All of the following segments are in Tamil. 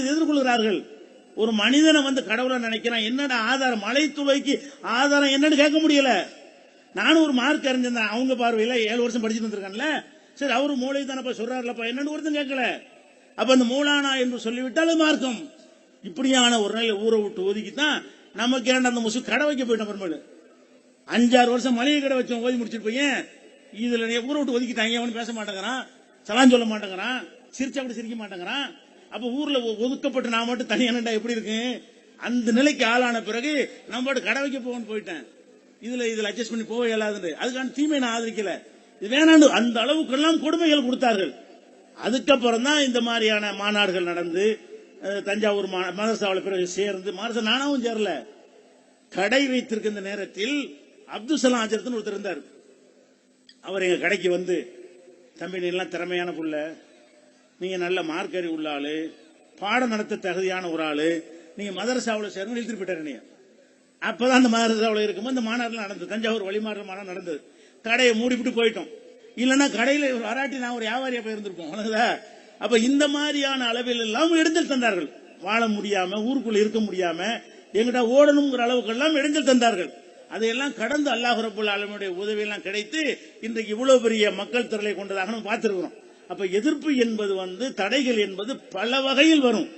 மனநிலையில் எதிர்கொள்கிறார்கள். ஒரு மனிதனை வந்து கடவுளை நினைக்கிறான். என்னடா ஆதாரம்? மலை துளைக்கு ஆதாரம் என்னன்னு கேட்க முடியல. நானும் ஒரு மார்க் அறிஞ்சிருந்தேன். அவங்க பார்வையில ஏழு வருஷம் படிச்சுட்டு வந்திருக்கான்ல. சரி அவரு மூளை தானப்பா சொல்றாருலப்பா? என்னன்னு ஒருத்தன் கேட்கல. அப்ப அந்த மூலானா என்று சொல்லிவிட்டால் மார்க்கம் இப்படியான ஒரு நாள் ஊரை விட்டு ஒதுக்கித்தான் நமக்கு ஏன்டா அந்த முசு கடை வைக்க போயிட்டோம் பெருமாள் அஞ்சாறு வருஷம் மளிகை கடை வச்சோம் ஓதி முடிச்சிட்டு போய் இதுல ஊரை விட்டு ஒதுக்கிட்டாங்க அவனு பேச மாட்டேங்கிறான். சலான் சொல்ல மாட்டேங்கிறான். சிரிச்சா கூட சிரிக்க மாட்டேங்கிறான். அப்ப ஊர்ல ஒதுக்கப்பட்டு நான் மட்டும் தனியானண்டா எப்படி இருக்கு அந்த நிலைக்கு ஆளான பிறகு நம்ம பாட்டு கடை வைக்க போகணும்னு போயிட்டேன். இதுல இதுல அட்ஜஸ்ட் பண்ணி போக இயலாதுன்னு. அதுக்கான தீமை நான் ஆதரிக்கல. இது வேணாண்டு அந்த அளவுக்கெல்லாம் கொடுமைகள் கொடுத்தார்கள். அதுக்கப்புறம் தான் இந்த மாதிரியான மாநாடுகள் நடந்து தஞ்சாவூர் மா- மதரசாவில் பிறகு சேர்ந்து மதரசா நானாவும் சேரல. கடை வைத்திருக்கின்ற நேரத்தில் அப்துல் சலாம் ஆச்சரத்துன்னு ஒருத்தர் இருந்தார். அவர் எங்க கடைக்கு வந்து தம்பி நீ எல்லாம் திறமையான புள்ள. நீங்க நல்ல மார்க் அறிவு உள்ள ஆளு பாடம் நடத்த தகுதியான ஒரு ஆளு நீங்க மதரசாவில் சேரணும் இழுத்துட்டு போயிட்டாரு நீங்க அப்பதான் அந்த மதரசாவில் இருக்கும்போது இந்த மாநாடுலாம் நடந்தது. தஞ்சாவூர் வழிமாறு மாநாடு நடந்தது. கடையை மூடிவிட்டு போயிட்டோம். இல்லைன்னா கடையில ஒரு நான் ஒரு வியாபாரியா போயிருந்திருப்போம் உனக்குதா அப்ப இந்த மாதிரியான அளவில் எல்லாம் இடைஞ்சல் தந்தார்கள். வாழ முடியாம ஊருக்குள்ள இருக்க முடியாம எங்கிட்ட ஓடணுங்கிற அளவுக்கு எல்லாம் இடைஞ்சல் தந்தார்கள். அதையெல்லாம் கடந்து அல்லாஹ் ரபுல் ஆலமுடைய உதவியெல்லாம் கிடைத்து இன்றைக்கு இவ்வளவு பெரிய மக்கள் திரளை கொண்டதாக நம்ம பார்த்திருக்கிறோம். அப்ப எதிர்ப்பு என்பது வந்து தடைகள் என்பது பல வகையில் வரும்.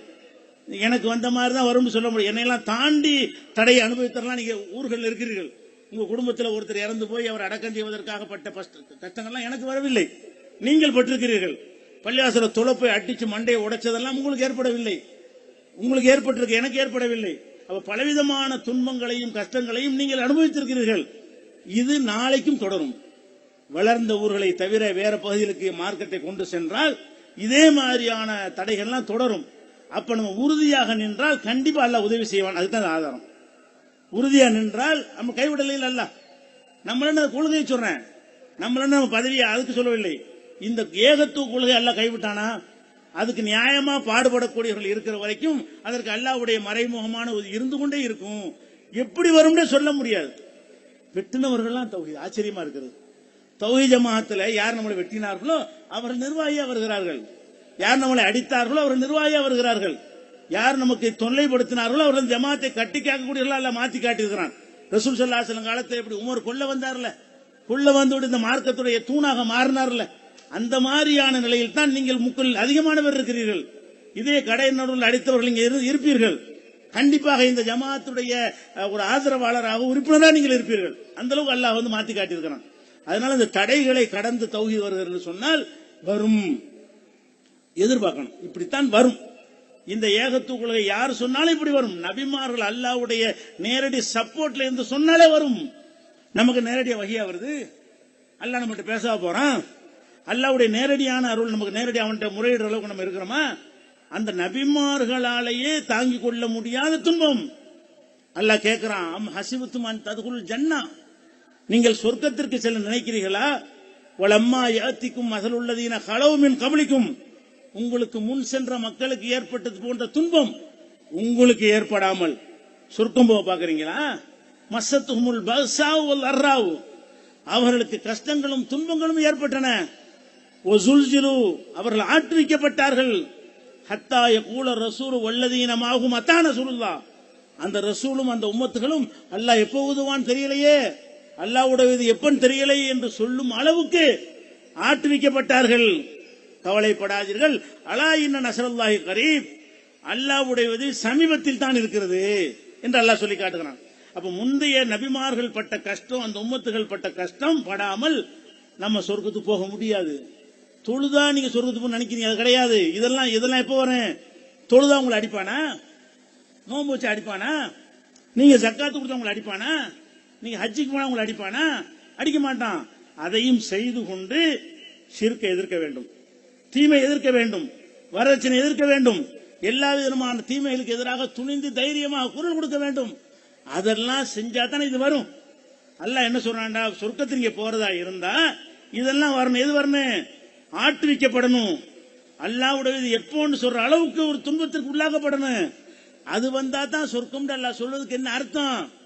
எனக்கு வந்த மாதிரி தான் வரும்னு சொல்ல முடியும். என்னையெல்லாம் தாண்டி தடையை அனுபவித்தரலாம் நீங்க ஊர்கள் இருக்கிறீர்கள். உங்க குடும்பத்தில் ஒருத்தர் இறந்து போய் அவர் அடக்கம் செய்வதற்காக பட்ட கஷ்டங்கள்லாம் எனக்கு வரவில்லை. நீங்கள் பட்டிருக்கிறீர்கள். பள்ளிவாசல துளப்பை அடிச்சு மண்டையை உடைச்சதெல்லாம் உங்களுக்கு ஏற்படவில்லை. உங்களுக்கு ஏற்பட்டிருக்கு எனக்கு ஏற்படவில்லை. அப்ப பலவிதமான துன்பங்களையும் கஷ்டங்களையும் நீங்கள் அனுபவித்திருக்கிறீர்கள். இது நாளைக்கும் தொடரும். வளர்ந்த ஊர்களை தவிர வேற பகுதிகளுக்கு மார்க்கெட்டை கொண்டு சென்றால் இதே மாதிரியான தடைகள்லாம் தொடரும். அப்ப நம்ம உறுதியாக நின்றால் கண்டிப்பா அல்ல உதவி செய்வான். அதுதான் ஆதாரம். உறுதியா நின்றால் நம்ம கைவிடலை அல்ல. நம்மள கொள்கையை சொல்றேன்? நம்மள பதவியை அதுக்கு சொல்லவில்லை. இந்த ஏகத்துவ கொள்கை அல்ல கைவிட்டானா? அதுக்கு நியாயமா பாடுபடக்கூடியவர்கள் இருக்கிற வரைக்கும் அதற்கு அல்லாவுடைய மறைமுகமான ஒரு இருந்து கொண்டே இருக்கும். எப்படி வரும்னே சொல்ல முடியாது. வெட்டினவர்கள்லாம் ஆச்சரியமா இருக்கிறது. தௌஹி ஜமாத்துல யார் நம்மளை வெட்டினார்களோ அவர் நிர்வாகியா வருகிறார்கள். யார் நம்மளை அடித்தார்களோ அவர் நிர்வாகியா வருகிறார்கள். யார் நமக்கு தொல்லைப்படுத்தினார்களோ அவர்கள் ஜமாத்தை கட்டி கேட்கக்கூடியவர்களா அல்ல மாத்தி காட்டியிருக்கிறான். ரசூல் சல்லாசலம் காலத்தில் எப்படி உமர் கொள்ள வந்தார்ல? கொள்ள வந்துவிட்டு இந்த மார்க்கத்துடைய தூணாக மாறினார்ல? அந்த மாதிரியான நிலையில் தான் நீங்கள் முக்கள் அதிகமானவர் இருக்கிறீர்கள். இதே கடை நடுவில் அடித்தவர்கள் இங்கே இருப்பீர்கள். கண்டிப்பாக இந்த ஜமாத்துடைய ஒரு ஆதரவாளராக உறுப்பினராக நீங்கள் இருப்பீர்கள். அந்த அளவுக்கு அல்லாஹ் வந்து மாத்தி காட்டியிருக்கிறான். அதனால இந்த தடைகளை கடந்து தௌஹி வருகிறது சொன்னால் வரும். எதிர்பார்க்கணும். இப்படித்தான் வரும். இந்த ஏகத்து கொள்கை யார் சொன்னாலும் இப்படி வரும். நபிமார்கள் அல்லாவுடைய நேரடி சப்போர்ட்ல இருந்து சொன்னாலே வரும். நமக்கு நேரடியா வகையா வருது? அல்லாஹ் நம்மகிட்ட பேச போறான். அல்லாவுடைய நேரடியான அருள் நமக்கு நேரடி அவன்கிட்ட முறையிடுற அளவுக்கு நம்ம இருக்கிறோமா? அந்த நபிமார்களாலேயே தாங்கிக் கொள்ள முடியாத துன்பம். அல்லாஹ் கேட்கிறான் அம் ததுகுள் ஜன்னா. நீங்கள் சொர்க்கத்திற்கு செல்ல நினைக்கிறீர்களா? வளம்மா யாத்திக்கும் அசல் உள்ளதீன களவுமின் கபலிக்கும். உங்களுக்கு முன் சென்ற மக்களுக்கு ஏற்பட்டது போன்ற துன்பம் உங்களுக்கு ஏற்படாமல். சொர்க்கம் போக பாக்குறீங்களா மசத்துமுல் பசாவுல் அர்ராவு. அவர்களுக்கு கஷ்டங்களும் துன்பங்களும் ஏற்பட்டன. ஒசுல்ஜிலு அவர்கள் ஆற்றுவிக்கப்பட்டார்கள் ஹத்தா யகூல ரசூல் வல்லதீனமாகும் அத்தான சுருல்லா அந்த ரசூலும் அந்த உம்மத்துகளும் அல்லாஹ் எப்போ உதுவான் தெரியலையே. அல்லாவுடைய இது எப்பன்னு தெரியலை என்று சொல்லும் அளவுக்கு ஆற்றுவிக்கப்பட்டார்கள் கவலைப்படாதீர்கள். அலா இன்ன நசரல்லாஹி கரீப். அல்லாஹ்வுடைய உதவி சமீபத்தில் தான் இருக்கிறது என்று அல்லாஹ் சொல்லி காட்டுகிறான். அப்ப முந்தைய நபிமார்கள் பட்ட கஷ்டம் அந்த உம்மத்துகள் பட்ட கஷ்டம் படாமல் நம்ம சொர்க்கத்துக்கு போக முடியாது. தொழுதா நீங்க சொர்க்கத்துக்கு நினைக்கிறீங்க? அது கிடையாது. இதெல்லாம் இதெல்லாம் எப்போ வரும்? தொழுதா உங்களை அடிப்பானா? நோன்பு வச்சு அடிப்பானா? நீங்க ஜக்காத்து கொடுத்தா உங்களை அடிப்பானா? நீங்க ஹஜ்ஜிக்கு போனா உங்களை அடிப்பானா? அடிக்க மாட்டான். அதையும் செய்து கொண்டு சிறுக்கை எதிர்க்க வேண்டும். தீமை எதிர்க்க வேண்டும். வரதட்சணை எதிர்க்க வேண்டும். எல்லா விதமான தீமைகளுக்கு எதிராக துணிந்து தைரியமாக குரல் கொடுக்க வேண்டும். அதெல்லாம் செஞ்சா தானே இது வரும். அல்ல என்ன சொல்றான்டா? சொர்க்கத்திற்கு போறதா இருந்தா இதெல்லாம் வரணும். எது வரணும்? ஆற்றுவிக்கப்படணும் அல்லாவுடைய இது எப்போன்னு சொல்ற அளவுக்கு ஒரு துன்பத்திற்கு உள்ளாக்கப்படணும். அது வந்தா தான் சொர்க்கம்னு அல்லாஹ் சொல்றதுக்கு என்ன அர்த்தம்?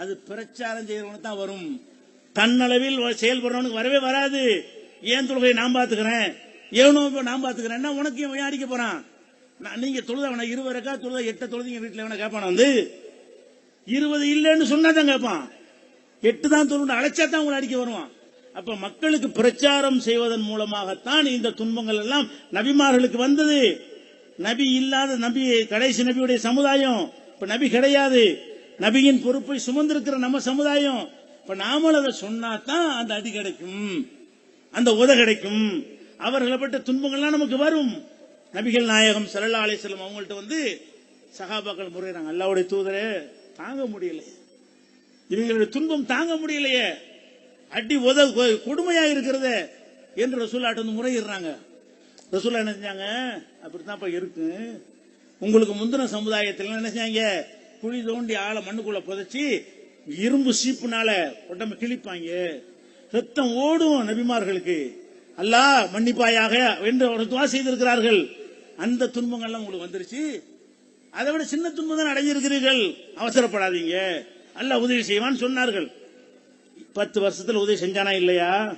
அது பிரச்சாரம் செய்யறவனுக்கு தான் வரும். தன்னளவில் செயல்படுறவனுக்கு வரவே வராது. ஏன் தொழுகையை நான் பாத்துக்கிறேன் ஏனோ நான் பாத்துக்கிறேன் உனக்கு ஏன் அடிக்க போறான்? நான் நீங்க தொழுத அவனை இருபது ரக்கா தொழுத எட்ட தொழுதிங்க வீட்டுல வேணா கேட்பான் வந்து? இருபது இல்லைன்னு சொன்னா தான் கேட்பான் எட்டு தான் தொழுண்டு அழைச்சா தான் உங்களை அடிக்க வருவான். அப்ப மக்களுக்கு பிரச்சாரம் செய்வதன் மூலமாகத்தான் இந்த துன்பங்கள் எல்லாம் நபிமார்களுக்கு வந்தது. நபி இல்லாத நபி கடைசி நபியுடைய சமுதாயம். இப்ப நபி கிடையாது. நபியின் பொறுப்பை சுமந்திருக்கிற நம்ம சமுதாயம். இப்ப நாமளும் அதை சொன்னா தான் அந்த அடி கிடைக்கும். அந்த உத கிடைக்கும். அவர்களை பட்ட துன்பங்கள்லாம் நமக்கு வரும். நபிகள் நாயகம் சல்லா செல்லும் அவங்கள்ட்ட வந்து சகாபாக்கள் முறையிறாங்க. அல்லாவுடைய தூதரே தாங்க முடியலையே. இவங்களுடைய துன்பம் தாங்க முடியலையே. அடி உத கொடுமையா இருக்கிறதே என்று ரசூல்லாட்ட வந்து முறையிடுறாங்க. ரசூல்லா என்ன செஞ்சாங்க? அப்படித்தான்ப்பா இருக்கு. உங்களுக்கு முந்தின சமுதாயத்தில் என்ன செஞ்சாங்க? குழி தோண்டி ஆளை மண்ணுக்குள்ள புதைச்சி இரும்பு சீப்புனால உடம்பு கிழிப்பாங்க. ரத்தம் ஓடும் நபிமார்களுக்கு. அல்லாஹ் மன்னிப்பாயாக என்று ஒரு துவா செய்திருக்கிறார்கள். அந்த துன்பங்கள்லாம் உங்களுக்கு வந்துருச்சு. அதை விட சின்ன துன்பம் தான் அடைஞ்சிருக்கிறீர்கள் அவசரப்படாதீங்க. அல்ல உதவி செய்வான்னு சொன்னார்கள். பத்து வருஷத்துல உதவி செஞ்சானா இல்லையா?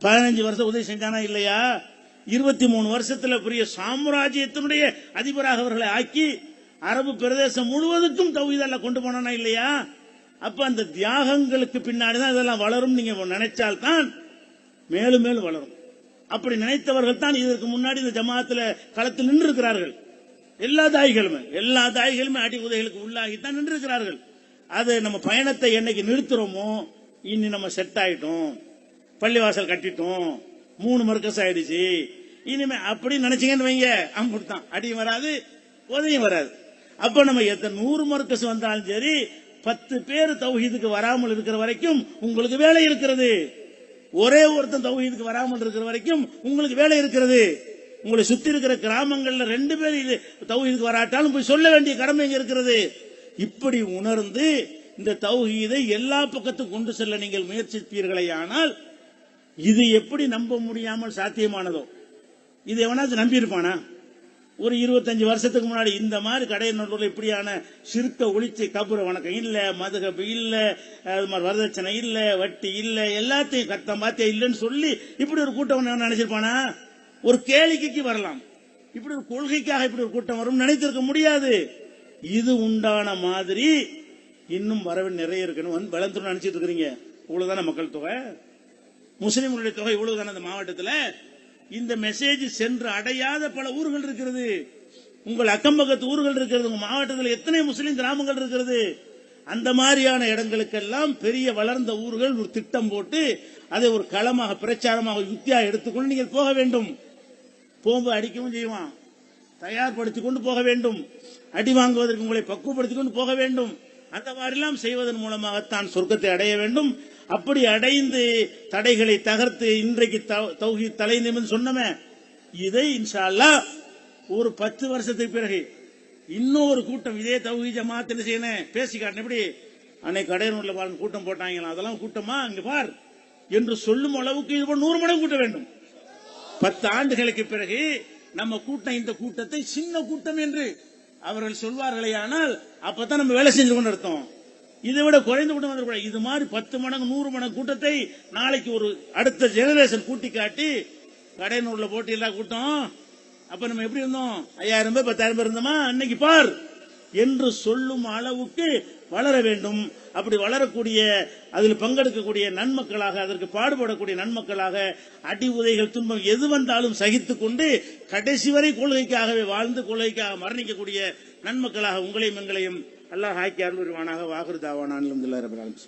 பதினஞ்சு வருஷம் உதவி செஞ்சானா இல்லையா? இருபத்தி மூணு வருஷத்துல பெரிய சாம்ராஜ்யத்தினுடைய அதிபராக அவர்களை ஆக்கி அரபு பிரதேசம் முழுவதுக்கும் தௌஹீதல்ல கொண்டு போனா இல்லையா? அப்ப அந்த தியாகங்களுக்கு பின்னாடி தான் இதெல்லாம் வளரும் நீங்க நினைச்சால்தான் மேலும் மேலும் வளரும். அப்படி நினைத்தவர்கள் தான் இதற்கு முன்னாடி இந்த ஜமாத்துல களத்தில் நின்று இருக்கிறார்கள் எல்லா தாய்களுமே எல்லா தாய்களுமே அடி உதைகளுக்கு உள்ளாகித்தான் நின்று இருக்கிறார்கள் அது நம்ம பயணத்தை என்னைக்கு நிறுத்துறோமோ இனி நம்ம செட் ஆயிட்டோம். பள்ளிவாசல் கட்டிட்டோம். மூணு மர்க்கஸ் ஆயிடுச்சு. இனிமே அப்படி நினைச்சீங்கன்னு வைங்க. அம்புட்டு தான் அடியும் வராது உதவியும் வராது. அப்ப நம்ம எத்தனை நூறு மர்க்கஸ் வந்தாலும் சரி பத்து பேர் தௌஹீதுக்கு வராமல் இருக்கிற வரைக்கும் உங்களுக்கு வேலை இருக்கிறது. ஒரே ஒருத்தன் தௌஹீதுக்கு வராமல் இருக்கிற வரைக்கும் உங்களுக்கு வேலை இருக்கிறது. உங்களை சுத்தி இருக்கிற கிராமங்கள்ல ரெண்டு பேர் இது தௌஹீதுக்கு வராட்டாலும் போய் சொல்ல வேண்டிய கடமை இங்க இருக்கிறது? இப்படி உணர்ந்து இந்த தௌஹீதை எல்லா பக்கத்தும் கொண்டு செல்ல நீங்கள் முயற்சிப்பீர்களே ஆனால் இது எப்படி நம்ப முடியாமல் சாத்தியமானதோ? இது எவனாச்சும் நம்பி இருப்பானா ஒரு இருபத்தஞ்சு வருஷத்துக்கு முன்னாடி இந்த மாதிரி கடையநல்லூர்ல இப்படியான சிறுக்க ஒழிச்சு கபுர வணக்கம் இல்ல மதுகப்பு இல்ல அது மாதிரி வரதட்சணை இல்ல வட்டி இல்ல எல்லாத்தையும் கத்தம் பாத்தியா இல்லைன்னு சொல்லி இப்படி ஒரு கூட்டம் நினைச்சிருப்பானா? ஒரு கேளிக்கைக்கு வரலாம். இப்படி ஒரு கொள்கைக்காக இப்படி ஒரு கூட்டம் வரும் நினைத்திருக்க முடியாது. இது உண்டான மாதிரி இன்னும் வரவு நிறைய இருக்கணும் வந்து வளர்ந்து நினைச்சிட்டு இருக்கிறீங்க. இவ்வளவுதான மக்கள் தொகை? முஸ்லிம்களுடைய தொகை இவ்வளவுதான அந்த மாவட்டத்தில்? இந்த மெசேஜ் சென்று அடையாத பல ஊர்கள் இருக்கிறது. உங்கள் அக்கம்பக்கத்து ஊர்கள் இருக்கிறது உங்க மாவட்டத்தில் எத்தனை முஸ்லீம் கிராமங்கள் இருக்கிறது? அந்த மாதிரியான இடங்களுக்கெல்லாம் பெரிய வளர்ந்த ஊர்கள் ஒரு திட்டம் போட்டு அதை ஒரு களமாக பிரச்சாரமாக யுக்தியா எடுத்துக்கொண்டு நீங்கள் போக வேண்டும். போம்பு அடிக்கவும் செய்வான். தயார்படுத்திக் கொண்டு போக வேண்டும். அடி வாங்குவதற்கு உங்களை பக்குவப்படுத்திக் கொண்டு போக வேண்டும். அந்த மாதிரிலாம் செய்வதன் மூலமாகத்தான் சொர்க்கத்தை அடைய வேண்டும். அப்படி அடைந்து தடைகளை தகர்த்து இன்றைக்கு தௌஹி தலை நிமிர்ந்து சொன்னமே இதை இன்ஷா அல்லாஹ் ஒரு பத்து வருஷத்துக்கு பிறகு இன்னொரு கூட்டம் இதே தௌஹி ஜமாத் என்ன செய்யணும்? பேசி காட்டின எப்படி? அன்னைக்கு கடையனூர்ல பாருங்க கூட்டம் போட்டாங்களா? அதெல்லாம் கூட்டமா? அங்க பார். என்று சொல்லும் அளவுக்கு இது நூறு மடங்கு கூட்ட வேண்டும். பத்து ஆண்டுகளுக்கு பிறகு நம்ம கூட்டம் இந்த கூட்டத்தை சின்ன கூட்டம் என்று அவர்கள் சொல்வார்களே ஆனால் அப்பதான் நம்ம வேலை செஞ்சு கொண்டு அர்த்தம் இதை விட குறைந்து கூட்டம் வந்துடக்கூடாது இது மாதிரி பத்து மடங்கு நூறு மடங்கு கூட்டத்தை நாளைக்கு ஒரு அடுத்த ஜெனரேஷன் கூட்டி காட்டி கடையனூர்ல போட்டி கூட்டம். அப்ப நம்ம எப்படி இருந்தோம்? ஐயாயிரம் பேர் பத்தாயிரம் பேர் இருந்தோமா? அன்னைக்கு பார். என்று சொல்லும் அளவுக்கு வளர வேண்டும். அப்படி வளரக்கூடிய அதில் பங்கெடுக்கக்கூடிய நன்மக்களாக அதற்கு பாடுபடக்கூடிய நன்மக்களாக அடி உதைகள் துன்பம் எது வந்தாலும் சகித்துக் கொண்டு கடைசி வரை கொள்கைக்காகவே வாழ்ந்து கொள்கைக்காக மரணிக்கக்கூடிய நன்மக்களாக உங்களையும் எங்களையும் அல்லாஹ் ஹாக்கி அருள்வானாக வாகுரு தாவானான்னு ரபுல் ஆலமின்